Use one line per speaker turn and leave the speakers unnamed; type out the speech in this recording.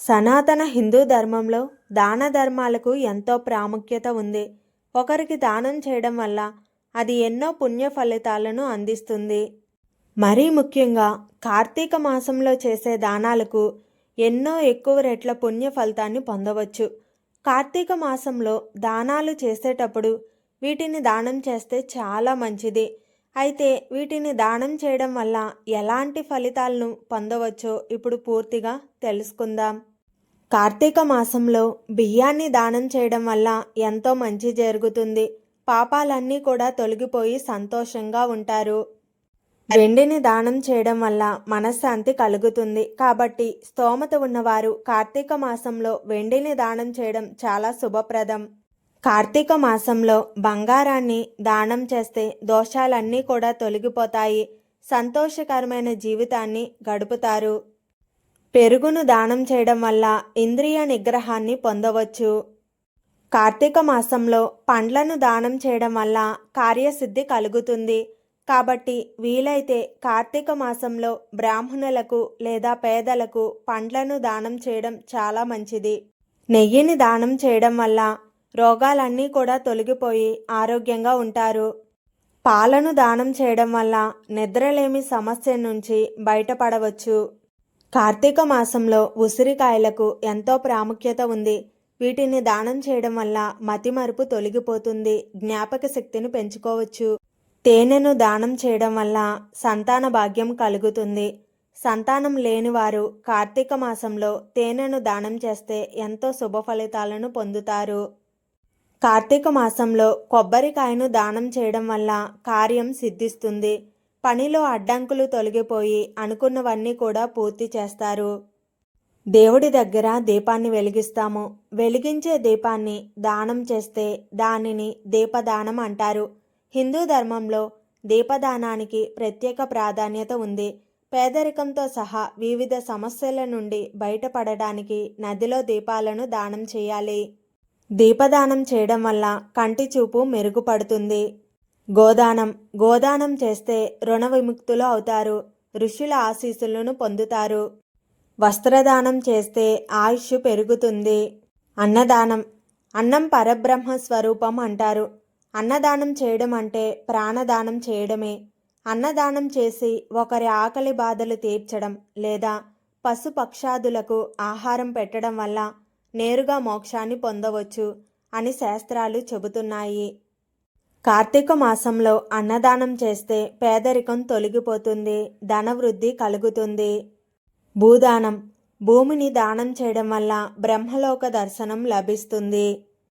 సనాతన హిందూ ధర్మంలో దాన ధర్మాలకు ఎంతో ప్రాముఖ్యత ఉంది. ఒకరికి దానం చేయడం వల్ల అది ఎన్నో పుణ్య ఫలితాలను అందిస్తుంది. మరీ ముఖ్యంగా కార్తీక మాసంలో చేసే దానాలకు ఎన్నో ఎక్కువ రెట్ల పుణ్య ఫలితాన్ని పొందవచ్చు. కార్తీక మాసంలో దానాలు చేసేటప్పుడు వీటిని దానం చేస్తే చాలా మంచిది. అయితే వీటిని దానం చేయడం వల్ల ఎలాంటి ఫలితాలను పొందవచ్చో ఇప్పుడు పూర్తిగా తెలుసుకుందాం. కార్తీక మాసంలో బియ్యాన్ని దానం చేయడం వల్ల ఎంతో మంచి జరుగుతుంది. పాపాలన్నీ కూడా తొలగిపోయి సంతోషంగా ఉంటారు. వెండిని దానం చేయడం వల్ల మనశ్శాంతి కలుగుతుంది. కాబట్టి స్తోమత ఉన్నవారు కార్తీక మాసంలో వెండిని దానం చేయడం చాలా శుభప్రదం. కార్తీక మాసంలో బంగారాన్ని దానం చేస్తే దోషాలన్నీ కూడా తొలగిపోతాయి. సంతోషకరమైన జీవితాన్ని గడుపుతారు. పెరుగును దానం చేయడం వల్ల ఇంద్రియ నిగ్రహాన్ని పొందవచ్చు. కార్తీక మాసంలో పండ్లను దానం చేయడం వల్ల కార్యసిద్ధి కలుగుతుంది. కాబట్టి వీలైతే కార్తీక మాసంలో బ్రాహ్మణులకు లేదా పేదలకు పండ్లను దానం చేయడం చాలా మంచిది. నెయ్యిని దానం చేయడం వల్ల రోగాలన్నీ కూడా తొలగిపోయి ఆరోగ్యంగా ఉంటారు. పాలను దానం చేయడం వల్ల నిద్రలేమి సమస్య నుంచి బయటపడవచ్చు. కార్తీక మాసంలో ఉసిరికాయలకు ఎంతో ప్రాముఖ్యత ఉంది. వీటిని దానం చేయడం వల్ల మతిమరుపు తొలగిపోతుంది. జ్ఞాపక శక్తిని పెంచుకోవచ్చు. తేనెను దానం చేయడం వల్ల సంతాన భాగ్యం కలుగుతుంది. సంతానం లేనివారు కార్తీక మాసంలో తేనెను దానం చేస్తే ఎంతో శుభ ఫలితాలను పొందుతారు. కార్తీక మాసంలో కొబ్బరికాయను దానం చేయడం వల్ల కార్యం సిద్ధిస్తుంది. పనిలో అడ్డంకులు తొలగిపోయి అనుకున్నవన్నీ కూడా పూర్తి చేస్తారు. దేవుడి దగ్గర దీపాన్ని వెలిగిస్తాము. వెలిగించే దీపాన్ని దానం చేస్తే దానిని దీపదానం అంటారు. హిందూ ధర్మంలో దీపదానానికి ప్రత్యేక ప్రాధాన్యత ఉంది. పేదరికంతో సహా వివిధ సమస్యల నుండి బయటపడడానికి నదిలో దీపాలను దానం చేయాలి. దీపదానం చేయడం వల్ల కంటి చూపు మెరుగుపడుతుంది. గోదానం. గోదానం చేస్తే రుణ విముక్తులు అవుతారు. ఋషుల ఆశీస్సులను పొందుతారు. వస్త్రదానం చేస్తే ఆయుష్ పెరుగుతుంది. అన్నదానం. అన్నం పరబ్రహ్మ స్వరూపం అంటారు. అన్నదానం చేయడం అంటే ప్రాణదానం చేయడమే. అన్నదానం చేసి ఒకరి ఆకలి బాధలు తీర్చడం లేదా పశుపక్షాదులకు ఆహారం పెట్టడం వల్ల నేరుగా మోక్షాన్ని పొందవచ్చు అని శాస్త్రాలు చెబుతున్నాయి. కార్తీక మాసంలో అన్నదానం చేస్తే పేదరికం తొలగిపోతుంది ధనవృద్ధి కలుగుతుంది. భూదానం భూమిని దానం చేయడం వల్ల బ్రహ్మలోక దర్శనం లభిస్తుంది.